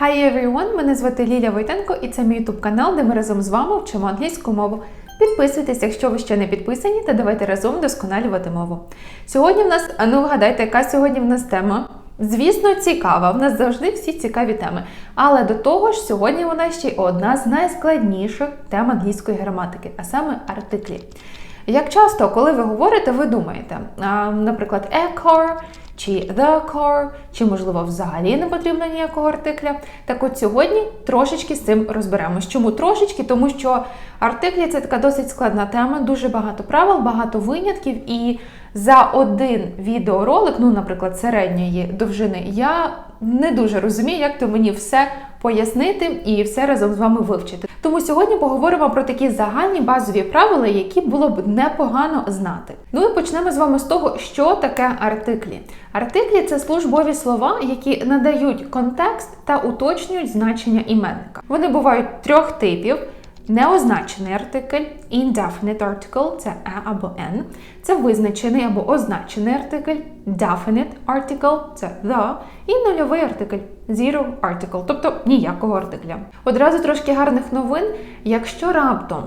Hi everyone! Мене звати Ліля Войтенко і це мій YouTube канал, де ми разом з вами вчимо англійську мову. Підписуйтесь, якщо ви ще не підписані, та давайте разом досконалювати мову. Сьогодні в нас, а ну вгадайте, яка сьогодні в нас тема? Звісно, цікава. В нас завжди всі цікаві теми. Але до того ж, сьогодні вона ще й одна з найскладніших тем англійської граматики, а саме артиклі. Як часто, коли ви говорите, ви думаєте, наприклад, a car, чи the car, чи, можливо, взагалі не потрібно ніякого артикля. Так от сьогодні трошечки з цим розберемось. Чому трошечки? Тому що артиклі це така досить складна тема, дуже багато правил, багато винятків. І за один відеоролик, ну, наприклад, середньої довжини, я не дуже розумію, як то мені все пояснити і все разом з вами вивчити. Тому сьогодні поговоримо про такі загальні базові правила, які було б непогано знати. Ну і почнемо з вами з того, що таке артиклі. Артиклі це службові слова, які надають контекст та уточнюють значення іменника. Вони бувають трьох типів. Неозначений артикль, indefinite article – це «a» або «n», це визначений або означений артикль, definite article – це the, і нульовий артикль zero article, тобто ніякого артикля. Одразу трошки гарних новин. Якщо раптом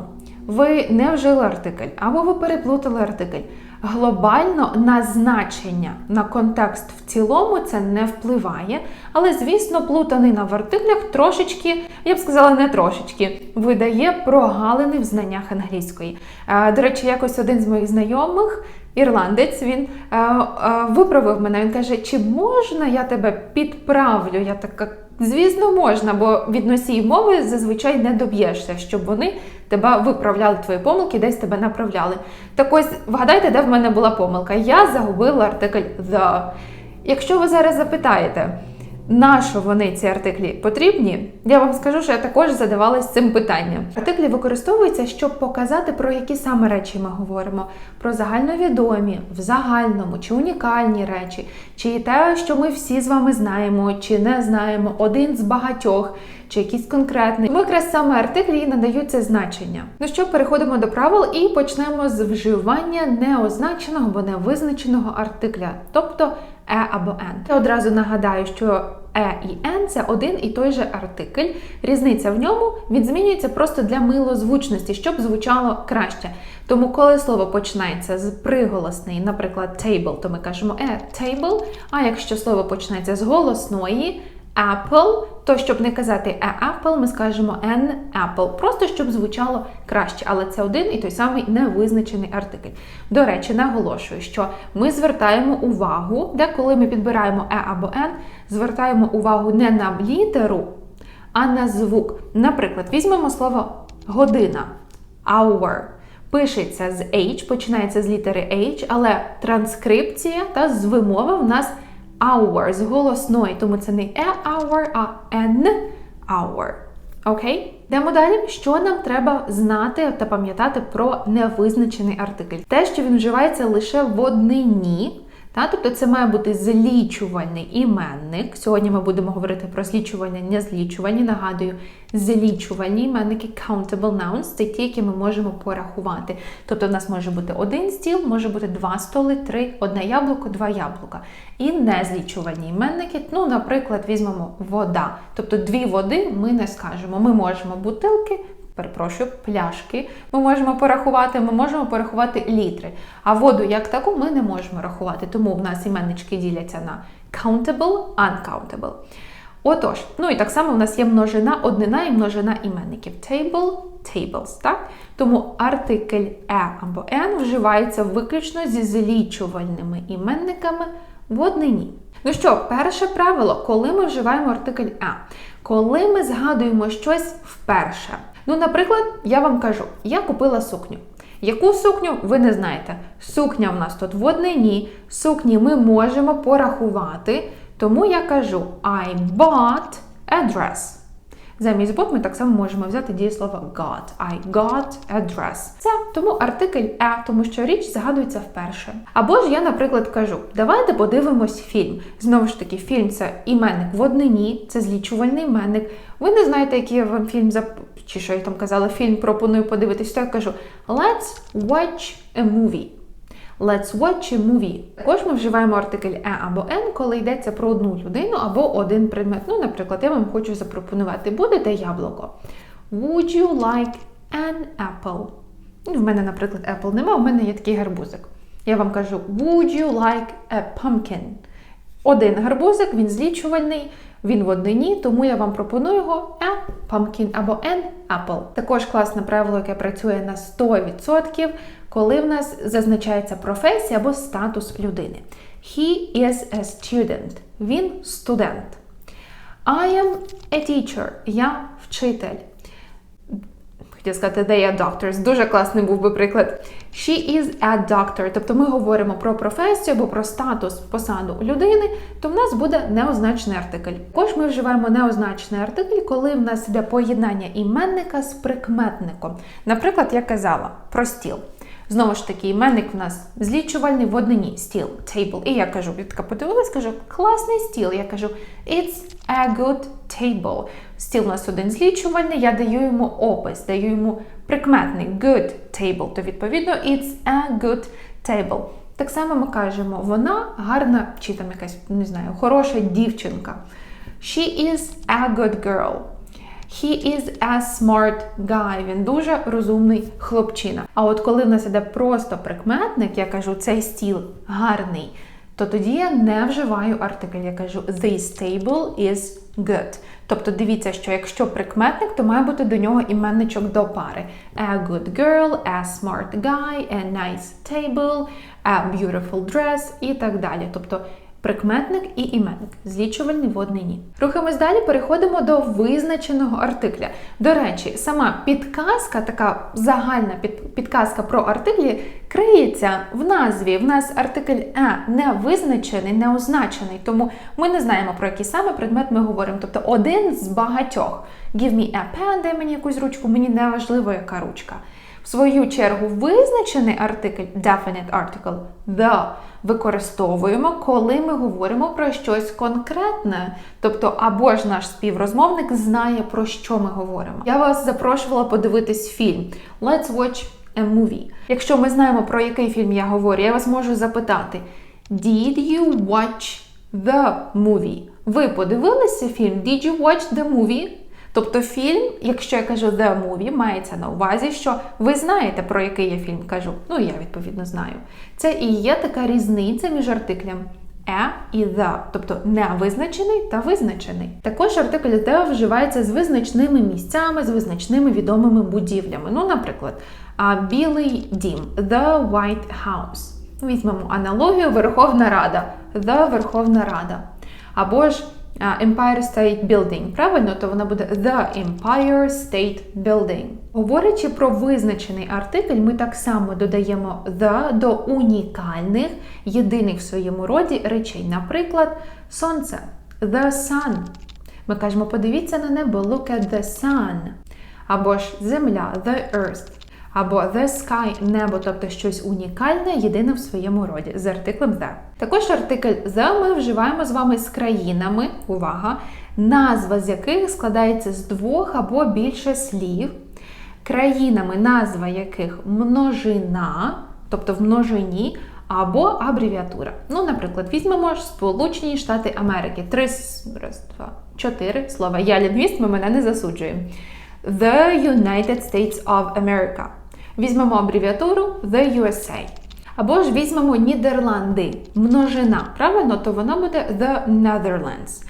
ви не вжили артикль або ви переплутали артикль, глобально на значення, на контекст в цілому це не впливає. Але, звісно, плутанина в артиклях трошечки, я б сказала, не трошечки, видає прогалини в знаннях англійської. Е, До речі, якось один з моїх знайомих. Ірландець він е, е, виправив мене. Він каже: чи можна я тебе підправлю? Я така, звісно, можна, бо від носіїв мови зазвичай не доб'єшся, щоб вони тебе виправляли твої помилки, десь тебе направляли. Так ось вгадайте, де в мене була помилка. Я загубила артикль the. Якщо ви зараз запитаєте, на що вони ці артиклі потрібні, я вам скажу, що я також задавалась цим питанням. Артиклі використовуються, щоб показати, про які саме речі ми говоримо: про загальновідомі, в загальному чи унікальні речі, чи те, що ми всі з вами знаємо, чи не знаємо, один з багатьох, чи якийсь конкретний. Тому саме артиклі надають це значення. Ну що, переходимо до правил і почнемо з вживання неозначеного або невизначеного артикля, тобто е або ен. Я одразу нагадаю, що е і ен – це один і той же артикль. Різниця в ньому відзмінюється просто для милозвучності, щоб звучало краще. Тому, коли слово починається з приголосної, наприклад, table, то ми кажемо е table, а якщо слово починається з голосної apple, то щоб не казати a apple, ми скажемо an apple, просто щоб звучало краще, але це один і той самий невизначений артикль. До речі, наголошую, що ми звертаємо увагу, де коли ми підбираємо e або n, звертаємо увагу не на літеру, а на звук. Наприклад, візьмемо слово година hour. Пишеться з H, починається з літери H, але транскрипція та з вимови в нас hour з голосної, тому це не a hour, а an hour. Окей? Йдемо далі. Що нам треба знати та пам'ятати про невизначений артикль? Те, що він вживається лише в однині. Та, тобто це має бути злічувальний іменник. Сьогодні ми будемо говорити про злічування, не злічувані. Нагадую, злічувальні іменники countable nouns це ті, які ми можемо порахувати. Тобто в нас може бути один стіл, може бути два столи, три, одне яблуко, два яблука. І незлічувальні іменники, ну, наприклад, візьмемо вода. Тобто дві води ми не скажемо. Ми можемо бутилки. Перепрошую, пляшки ми можемо порахувати, ми можемо порахувати літри. А воду як таку ми не можемо рахувати, тому в нас іменнички діляться на countable, uncountable. Отож, ну і так само в нас є множина, однина і множина іменників. Table, tables, так? Тому артикль e або n вживається виключно зі злічувальними іменниками в однині. Ну що, перше правило, коли ми вживаємо артикль а, коли ми згадуємо щось вперше. Ну, наприклад, я вам кажу, я купила сукню. Яку сукню ви не знаєте? Сукня в нас тут в однині, сукні ми можемо порахувати. Тому я кажу I bought a dress. Замість bought ми так само можемо взяти дієслово got. I got a. Це тому артикль «a», тому що річ згадується вперше. Або ж я, наприклад, кажу: давайте подивимось фільм. Знову ж таки, фільм це іменник в однині, це злічувальний іменник. Ви не знаєте, який я вам фільм зап... чи що я там казала, фільм пропоную подивитись, то я кажу: Let's watch a movie. Let's watch a movie. Також ми вживаємо артикль «a» або «n», коли йдеться про одну людину або один предмет. Ну, наприклад, я вам хочу запропонувати, будете яблуко. Would you like an apple? Ну, В мене, наприклад, apple нема, у мене є такий гарбузик. Я вам кажу, would you like a pumpkin? Один гарбузик, він злічувальний, він в однині, тому я вам пропоную його a pumpkin або an apple. Також класне правило, яке працює на 100%, коли в нас зазначається професія або статус людини. He is a student. Він студент. I am a teacher. Я вчитель. Хотіла сказати, they are doctors. Дуже класний був би приклад. She is a doctor. Тобто ми говоримо про професію або про статус посаду людини, то в нас буде неозначений артикль. Також ми вживаємо неозначений артикль, коли в нас йде поєднання іменника з прикметником. Наприклад, я казала про стіл. Знову ж таки, іменник в нас злічувальний в однині стіл, table. І я кажу, я така подивилась, кажу, класний стіл. Я кажу, it's a good table. Стіл у нас один злічувальний, я даю йому опис, даю йому прикметник good table. То відповідно, it's a good table. Так само ми кажемо, вона гарна, чи там якась, не знаю, хороша дівчинка. She is a good girl. He is a smart guy. Він дуже розумний хлопчина. А от коли в нас іде просто прикметник, я кажу, цей стіл гарний, то тоді я не вживаю артикль. Я кажу this table is good. Тобто дивіться, що якщо прикметник, то має бути до нього іменничок до пари. A good girl, a smart guy, a nice table, a beautiful dress і так далі. Тобто Прикметник і іменник злічувальний в однині. Рухаємось далі, переходимо до визначеного артикля. До речі, сама підказка, така загальна під, підказка про артиклі, криється в назві. В нас артикль «а» не визначений, не означений, тому ми не знаємо, про який саме предмет ми говоримо. Тобто один з багатьох. Give me a pen, дай мені якусь ручку, мені не важливо, яка ручка. В свою чергу, визначений артикль definite article the використовуємо, коли ми говоримо про щось конкретне. Тобто, або ж наш співрозмовник знає, про що ми говоримо. Я вас запрошувала подивитись фільм Let's watch a movie. Якщо ми знаємо, про який фільм я говорю, я вас можу запитати: Did you watch the movie? Ви подивилися фільм? Did you watch the movie? Тобто фільм, якщо я кажу The Movie, мається на увазі, що ви знаєте, про який я фільм кажу. Ну, я відповідно знаю. Це і є така різниця між артиклем «е» і «the», тобто невизначений та визначений. Також артикль «the» вживається з визначними місцями, з визначними відомими будівлями. Ну, наприклад, Білий дім The White House. Візьмемо аналогію Верховна Рада, The Верховна Рада. Або ж Empire State Building, правильно, то вона буде The Empire State Building. Говорячи про визначений артикль, ми так само додаємо the до унікальних, єдиних в своєму роді речей. Наприклад, сонце, the sun. Ми кажемо, подивіться на небо, look at the sun. Або ж земля, the earth або the sky небо, тобто щось унікальне, єдине в своєму роді з артиклем the. Також артикль the ми вживаємо з вами з країнами, увага, назва з яких складається з двох або більше слів, країнами, назва яких множина, тобто в множині. Або абревіатура. Ну, наприклад, візьмемо Сполучені Штати Америки. Три раз, два, чотири слова. Я лінгвіст, ми мене не засуджуємо. The United States of America. Візьмемо абревіатуру The USA. Або ж візьмемо Нідерланди, множина. Правильно, то вона буде The Netherlands.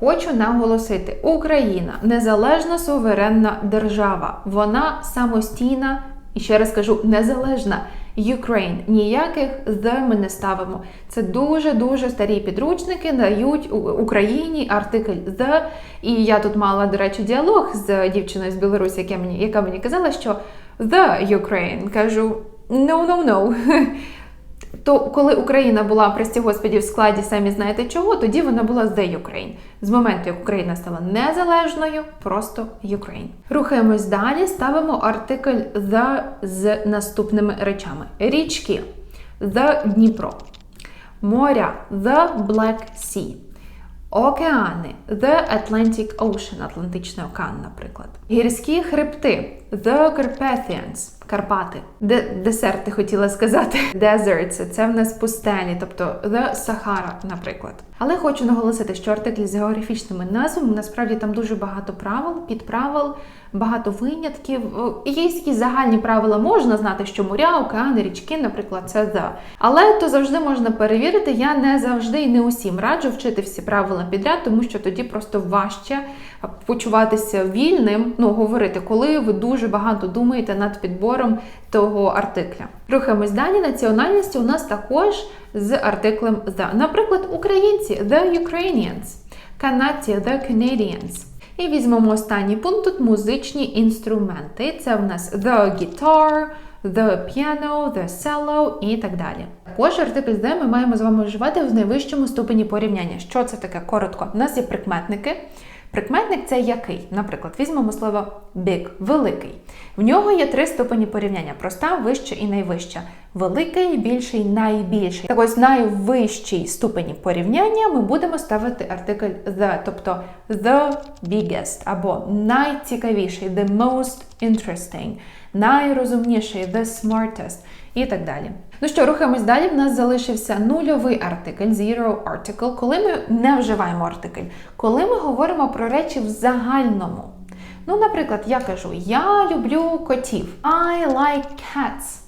Хочу наголосити: Україна незалежна суверенна держава. Вона самостійна, і ще раз кажу, незалежна. Ukraine. Ніяких the ми не ставимо. Це дуже-дуже старі підручники, дають Україні артикль the. І я тут мала, до речі, діалог з дівчиною з Білорусі, яка мені, яка мені казала, що the Ukraine. Кажу, no, no, no. То коли Україна була, прості господі, в складі самі знаєте чого, тоді вона була The Ukraine. З моменту, як Україна стала незалежною, просто Ukraine. Рухаємось далі, ставимо артикль The з наступними речами: річки The Дніпро, моря The Black Sea. Океани. The Atlantic Ocean, Атлантичний океан, наприклад. Гірські хребти. The Carpathians, Карпати. Де десерти хотіла сказати. Deserts – це в нас пустелі, тобто the Sahara, наприклад. Але хочу наголосити, що артиклі з географічними назвами насправді там дуже багато правил, підправил, багато винятків. Є якісь загальні правила можна знати, що моря, океани, річки, наприклад, це the. Але то завжди можна перевірити. Я не завжди і не усім раджу вчити всі правила підряд, тому що тоді просто важче почуватися вільним, ну говорити, коли ви дуже багато думаєте над підбором того артикля. Рухаємось далі. Національності у нас також з артиклем the. Наприклад, українці the Ukrainians, канадці the Canadians. І візьмемо останній пункт тут музичні інструменти. Це в нас the guitar, the piano, the cello і так далі. Також артикль the ми маємо з вами вживати в найвищому ступені порівняння. Що це таке? Коротко. У нас є прикметники. Прикметник це який? Наприклад, візьмемо слово big великий. В нього є три ступені порівняння: проста, вища і найвища. Великий, більший, найбільший. Так ось найвищій ступені порівняння ми будемо ставити артикль the, тобто the biggest або найцікавіший, the most interesting, найрозумніший, the smartest і так далі. Ну що, рухаємось далі. В нас залишився нульовий артикль, zero article, коли ми не вживаємо артикль, коли ми говоримо про речі в загальному. Ну, наприклад, я кажу: Я люблю котів. I like cats.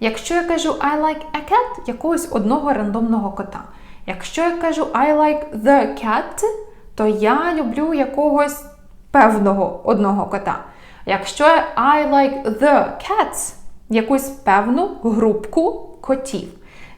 Якщо я кажу I like a cat, якогось одного рандомного кота. Якщо я кажу I like the cat, то я люблю якогось певного одного кота. Якщо I like the cats, якусь певну групку котів.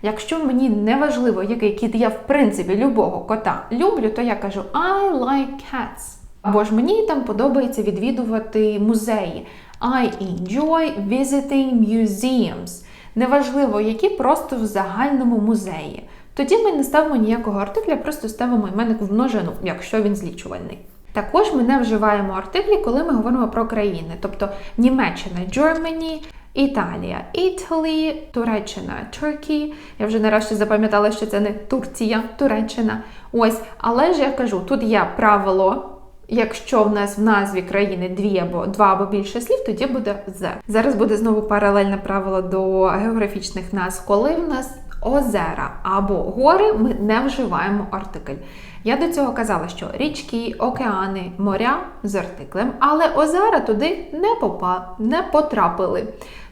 Якщо мені не важливо, який кіт я, в принципі, любого кота люблю, то я кажу I like cats. Або ж мені там подобається відвідувати музеї. I enjoy visiting museums. Неважливо, які просто в загальному музеї. Тоді ми не ставимо ніякого артикля, просто ставимо іменник в множину, якщо він злічувальний. Також ми не вживаємо артиклі, коли ми говоримо про країни, тобто Німеччина Germany, Італія, Italy, Туреччина, Turkey. Я вже нарешті запам'ятала, що це не Турція, Туреччина. Ось, але ж я кажу, тут є правило. Якщо в нас в назві країни дві або два або більше слів, тоді буде «the». Зараз буде знову паралельне правило до географічних назв, коли в нас озера або гори, ми не вживаємо артикль. Я до цього казала, що річки, океани, моря з артиклем, але озера туди не попа, не потрапили.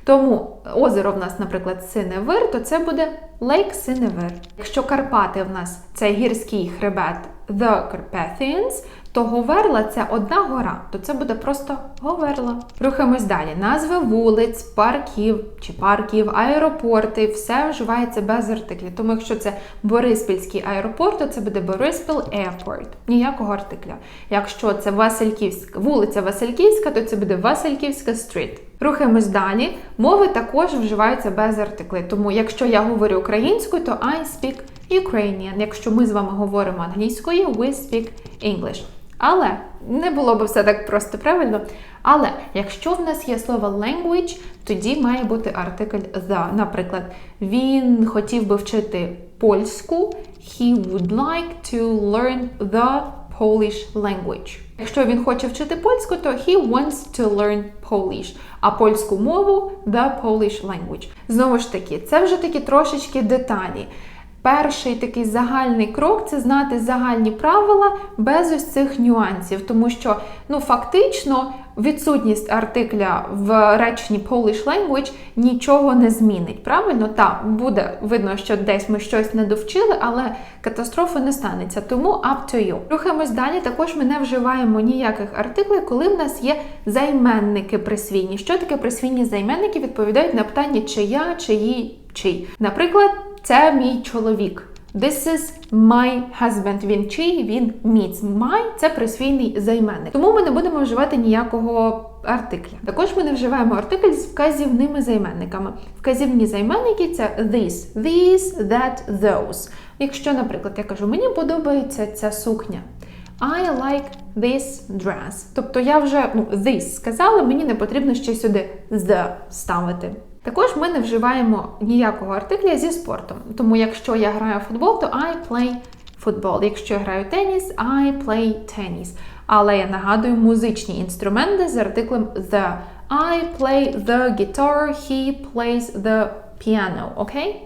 Тому озеро в нас, наприклад, Синевир, то це буде Лейк Синевир. Якщо Карпати в нас це гірський хребет The Carpathians, то Говерла це одна гора, то це буде просто Говерла. Рухаємось далі. Назви вулиць, парків чи парків, аеропорти, все вживається без артиклів. Тому якщо це Бориспільський аеропорт, то це буде Бориспіл Airport. Ніякого артикля. Якщо це Васильківська, вулиця Васильківська, то це буде Васильківська стріт. Рухаємось далі. Мови також вживаються без артиклей. Тому, якщо я говорю українською, то I speak Ukrainian. Якщо ми з вами говоримо англійською, we speak English. Але не було б все так просто правильно. Але якщо в нас є слово language, тоді має бути артикль the. Наприклад, він хотів би вчити польську. He would like to learn the Polish language. Якщо він хоче вчити польську, то he wants to learn Polish. А польську мову the Polish language. Знову ж таки, це вже такі трошечки деталі. Перший такий загальний крок це знати загальні правила без ось цих нюансів, тому що ну фактично відсутність артикля в реченні Polish language нічого не змінить. Правильно? Так, буде видно, що десь ми щось не довчили, але катастрофи не станеться. Тому up to you. Рухаємось далі. Також ми не вживаємо ніяких артиклів, коли в нас є займенники присвійні. Що таке присвійні займенники? Відповідають на питання чия, чиї, чий. Наприклад. Це мій чоловік. This is my husband. Він чий, він міць. My – це присвійний займенник. Тому ми не будемо вживати ніякого артикля. Також ми не вживаємо артикль з вказівними займенниками. Вказівні займенники це this, these, that, those. Якщо, наприклад, я кажу, мені подобається ця сукня. I like this dress. Тобто я вже ну, this сказала, мені не потрібно ще сюди the ставити. Також ми не вживаємо ніякого артикля зі спортом. Тому якщо я граю в футбол, то I play football. Якщо я граю теніс, I play tennis. Але я нагадую музичні інструменти з артиклем the. I play the guitar, he plays the piano, окей?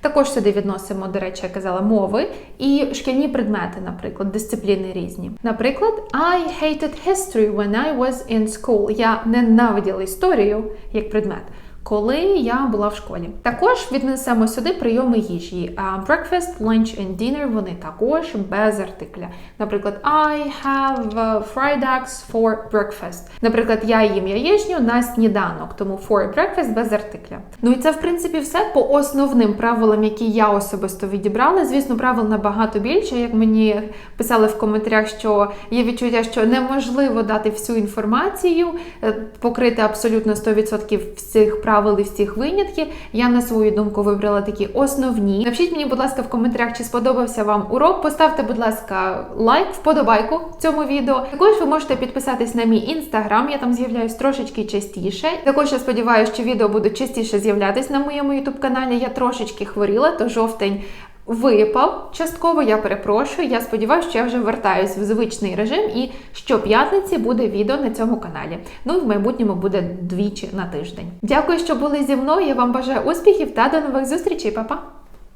Також сюди відносимо, до речі, я казала, мови і шкільні предмети, наприклад, дисципліни різні. Наприклад, I hated history when I was in school. Я ненавиділа історію як предмет. Коли я була в школі, також віднесемо сюди прийоми їжі. А breakfast, lunch and dinner вони також без артикля. Наприклад, I have uh, fried eggs for breakfast. Наприклад, я їм яєчню на сніданок, тому for breakfast без артикля. Ну і це в принципі все по основним правилам, які я особисто відібрала. Звісно, правил набагато більше. Як мені писали в коментарях, що є відчуття, що неможливо дати всю інформацію, е, покрити абсолютно 100% всіх правил і всіх винятків. Я на свою думку вибрала такі основні. Напишіть мені, будь ласка, в коментарях, чи сподобався вам урок. Поставте, будь ласка, лайк, вподобайку цьому відео. Також ви можете підписатись на мій інстаграм, я там з'являюсь трошечки частіше. Також я сподіваюся, що відео будуть частіше з'являтись на моєму ютуб каналі. Я трошечки хворіла, то жовтень. Випав частково, я перепрошую. Я сподіваюся, що я вже вертаюсь в звичний режим, і щоп'ятниці буде відео на цьому каналі. Ну і в майбутньому буде двічі на тиждень. Дякую, що були зі мною. Я вам бажаю успіхів та до нових зустрічей, Па-па!